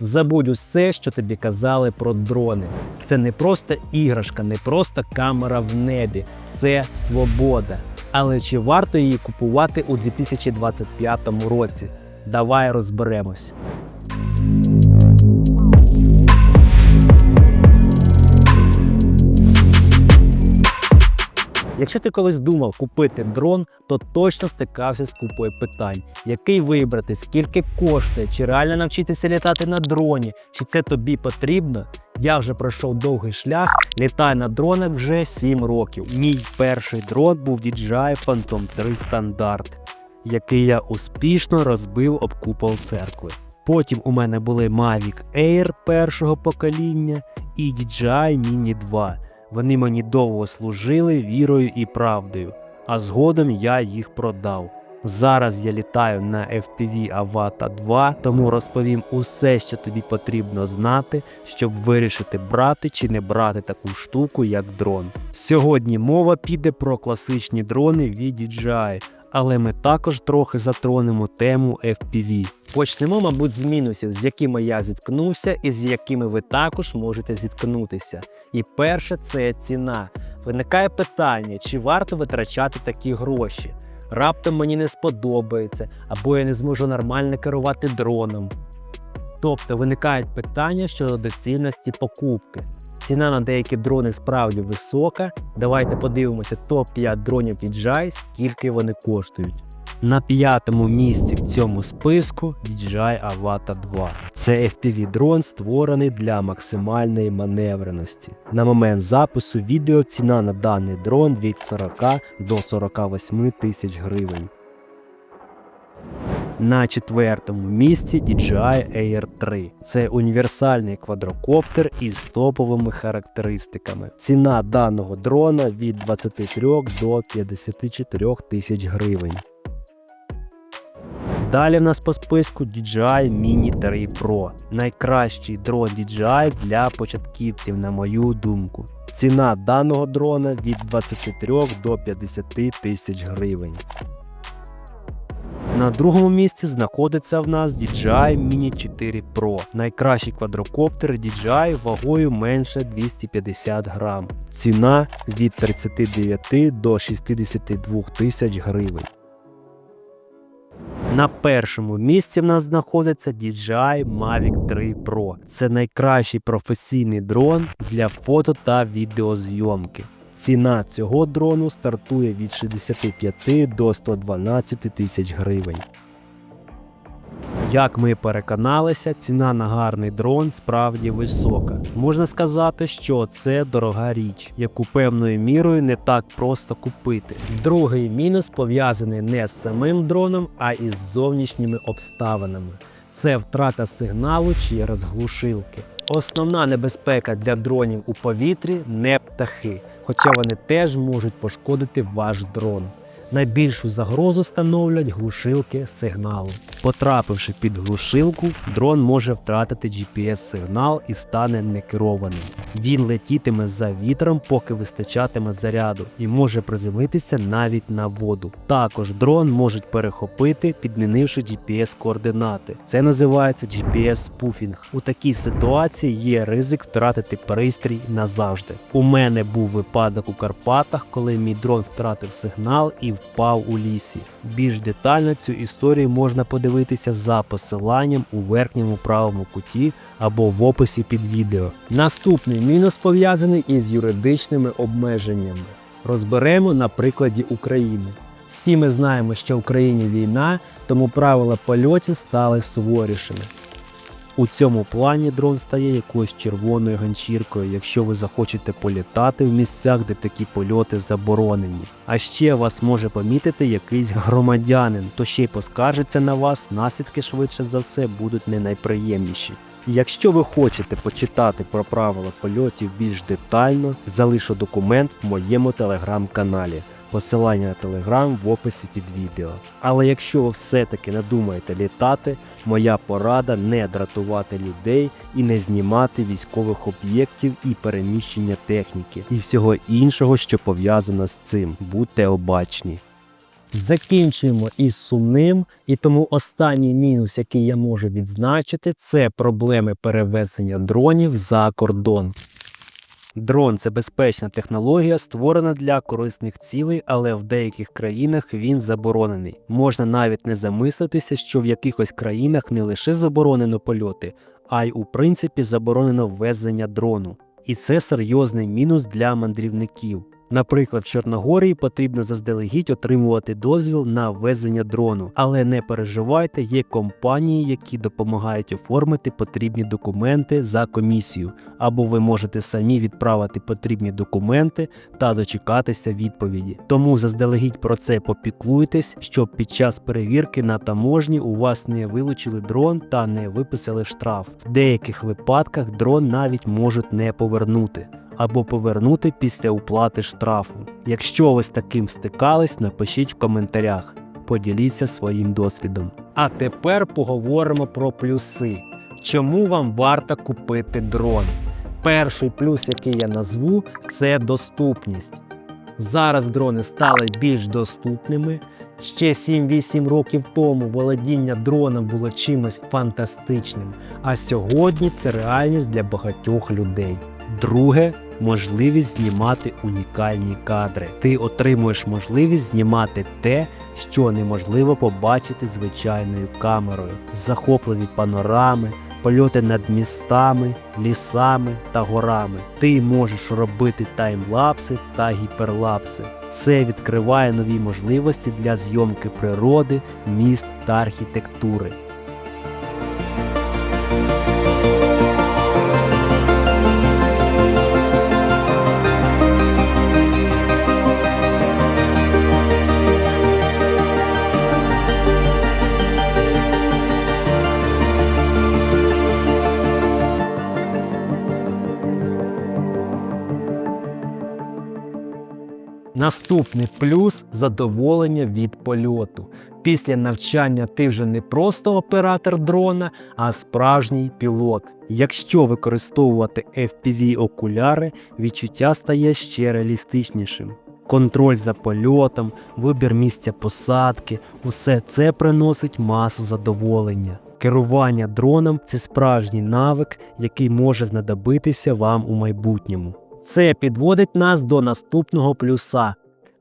Забудь усе, що тобі казали про дрони. Це не просто іграшка, не просто камера в небі, це свобода. Але чи варто її купувати у 2025 році? Давай розберемось. Якщо ти колись думав купити дрон, то точно стикався з купою питань: який вибрати, скільки коштує, чи реально навчитися літати на дроні, чи це тобі потрібно? Я вже пройшов довгий шлях, літаю на дронах вже 7 років. Мій перший дрон був DJI Phantom 3 стандарт, який я успішно розбив об купол церкви. Потім у мене були Mavic Air першого покоління і DJI Mini 2. Вони мені довго служили вірою і правдою, а згодом я їх продав. Зараз я літаю на FPV Avata 2, тому розповім усе, що тобі потрібно знати, щоб вирішити брати чи не брати таку штуку, як дрон. Сьогодні мова піде про класичні дрони від DJI, але ми також трохи затронемо тему FPV. Почнемо, мабуть, з мінусів, з якими я зіткнувся, і з якими ви також можете зіткнутися. І перше це ціна. Виникає питання, чи варто витрачати такі гроші. Раптом мені не сподобається, або я не зможу нормально керувати дроном. Тобто виникають питання щодо доцільності покупки. Ціна на деякі дрони справді висока. Давайте подивимося топ-5 дронів DJI, скільки вони коштують. На п'ятому місці в цьому списку DJI Avata 2. Це FPV дрон, створений для максимальної маневреності. На момент запису відео ціна на даний дрон від 40 до 48 тисяч гривень. На четвертому місці DJI Air 3. Це універсальний квадрокоптер із топовими характеристиками. Ціна даного дрона від 23 до 54 тисяч гривень. Далі в нас по списку DJI Mini 3 Pro. Найкращий дрон DJI для початківців, на мою думку. Ціна даного дрона від 23 до 50 тисяч гривень. На другому місці знаходиться в нас DJI Mini 4 Pro. Найкращий квадрокоптер DJI вагою менше 250 грам. Ціна від 39 до 62 тисяч гривень. На першому місці в нас знаходиться DJI Mavic 3 Pro. Це найкращий професійний дрон для фото та відеозйомки. Ціна цього дрону стартує від 65 до 112 тисяч гривень. Як ми переконалися, ціна на гарний дрон справді висока. Можна сказати, що це дорога річ, яку певною мірою не так просто купити. Другий мінус пов'язаний не з самим дроном, а із зовнішніми обставинами. Це втрата сигналу чи розглушилки. Основна небезпека для дронів у повітрі не птахи, хоча вони теж можуть пошкодити ваш дрон. Найбільшу загрозу становлять глушилки сигналу. Потрапивши під глушилку, дрон може втратити GPS-сигнал і стане некерованим. Він летітиме за вітром, поки вистачатиме заряду, і може приземлитися навіть на воду. Також дрон можуть перехопити, підмінивши GPS-координати. Це називається GPS-спуфінг. У такій ситуації є ризик втратити пристрій назавжди. У мене був випадок у Карпатах, коли мій дрон втратив сигнал і впав у лісі. Більш детально цю історію можна подивитися за посиланням у верхньому правому куті або в описі під відео. Наступний мінус пов'язаний із юридичними обмеженнями. Розберемо на прикладі України. Всі ми знаємо, що в Україні війна, тому правила польотів стали суворішими. У цьому плані дрон стає якоюсь червоною ганчіркою, якщо ви захочете політати в місцях, де такі польоти заборонені. А ще вас може помітити якийсь громадянин, то ще й поскаржиться на вас, наслідки швидше за все будуть не найприємніші. Якщо ви хочете почитати про правила польотів більш детально, залишу документ в моєму телеграм-каналі. Посилання на телеграм в описі під відео. Але якщо ви все-таки надумаєте літати, моя порада не дратувати людей і не знімати військових об'єктів і переміщення техніки і всього іншого, що пов'язано з цим. Будьте обачні. Закінчуємо із сумним, і тому останній мінус, який я можу відзначити, це проблеми перевезення дронів за кордон. Дрон це безпечна технологія, створена для корисних цілей, але в деяких країнах він заборонений. Можна навіть не замислитися, що в якихось країнах не лише заборонено польоти, а й у принципі заборонено ввезення дрону. І це серйозний мінус для мандрівників. Наприклад, в Чорногорії потрібно заздалегідь отримувати дозвіл на ввезення дрону, але не переживайте, є компанії, які допомагають оформити потрібні документи за комісію, або ви можете самі відправити потрібні документи та дочекатися відповіді. Тому заздалегідь про це попіклуйтесь, щоб під час перевірки на таможні у вас не вилучили дрон та не виписали штраф. В деяких випадках дрон навіть можуть не повернути або повернути після уплати штрафу. Якщо ви з таким стикались, напишіть в коментарях, поділіться своїм досвідом. А тепер поговоримо про плюси. Чому вам варто купити дрон? Перший плюс, який я назву, це доступність. Зараз дрони стали більш доступними. Ще 7-8 років тому володіння дроном було чимось фантастичним, а сьогодні це реальність для багатьох людей. Друге можливість знімати унікальні кадри. Ти отримуєш можливість знімати те, що неможливо побачити звичайною камерою, захопливі панорами. Польоти над містами, лісами та горами. Ти можеш робити таймлапси та гіперлапси. Це відкриває нові можливості для зйомки природи, міст та архітектури. Наступний плюс задоволення від польоту. Після навчання ти вже не просто оператор дрона, а справжній пілот. Якщо використовувати FPV окуляри, відчуття стає ще реалістичнішим. Контроль за польотом, вибір місця посадки усе це приносить масу задоволення. Керування дроном це справжній навик, який може знадобитися вам у майбутньому. Це підводить нас до наступного плюса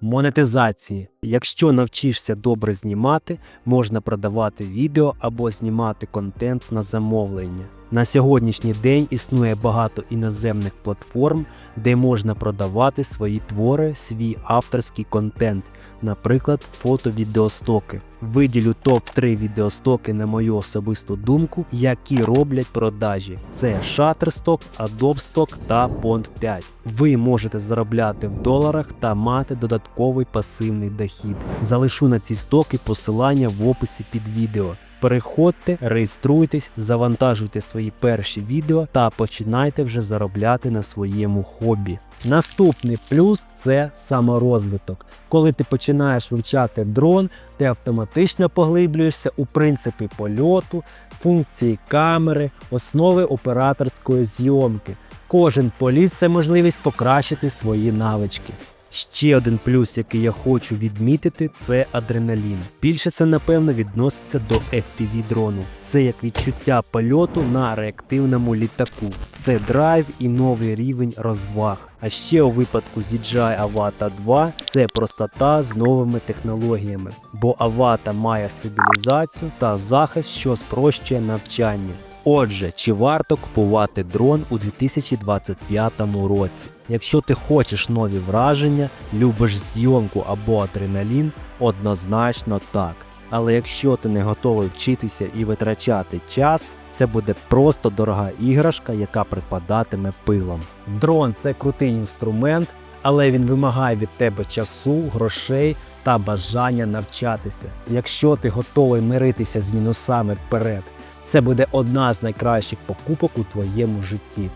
монетизації. Якщо навчишся добре знімати, можна продавати відео або знімати контент на замовлення. На сьогоднішній день існує багато іноземних платформ, де можна продавати свої твори, свій авторський контент, наприклад, фото-відеостоки. Виділю топ-3 відеостоки на мою особисту думку, які роблять продажі. Це Shutterstock, Adobe Stock та Bond 5. Ви можете заробляти в доларах та мати додатковий пасивний дохід. Залишу на ці стоки посилання в описі під відео. Переходьте, реєструйтесь, завантажуйте свої перші відео та починайте вже заробляти на своєму хобі. Наступний плюс це саморозвиток. Коли ти починаєш вивчати дрон, ти автоматично поглиблюєшся у принципі польоту, функції камери, основи операторської зйомки. Кожен політ це можливість покращити свої навички. Ще один плюс, який я хочу відмітити, це адреналін. Більше це напевно відноситься до FPV дрону. Це як відчуття польоту на реактивному літаку. Це драйв і новий рівень розваг. А ще у випадку з DJI Avata 2 це простота з новими технологіями, бо Avata має стабілізацію та захист, що спрощує навчання. Отже, чи варто купувати дрон у 2025 році? Якщо ти хочеш нові враження, любиш зйомку або адреналін, однозначно так. Але якщо ти не готовий вчитися і витрачати час, це буде просто дорога іграшка, яка припадатиме пилом. Дрон це крутий інструмент, але він вимагає від тебе часу, грошей та бажання навчатися. Якщо ти готовий миритися з мінусами вперед, це буде одна з найкращих покупок у твоєму житті.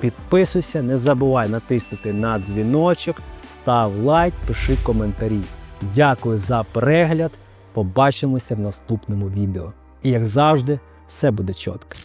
Підписуйся, не забувай натиснути на дзвіночок, став лайк, пиши коментарі. Дякую за перегляд. Побачимося в наступному відео. І як завжди, все буде чітко.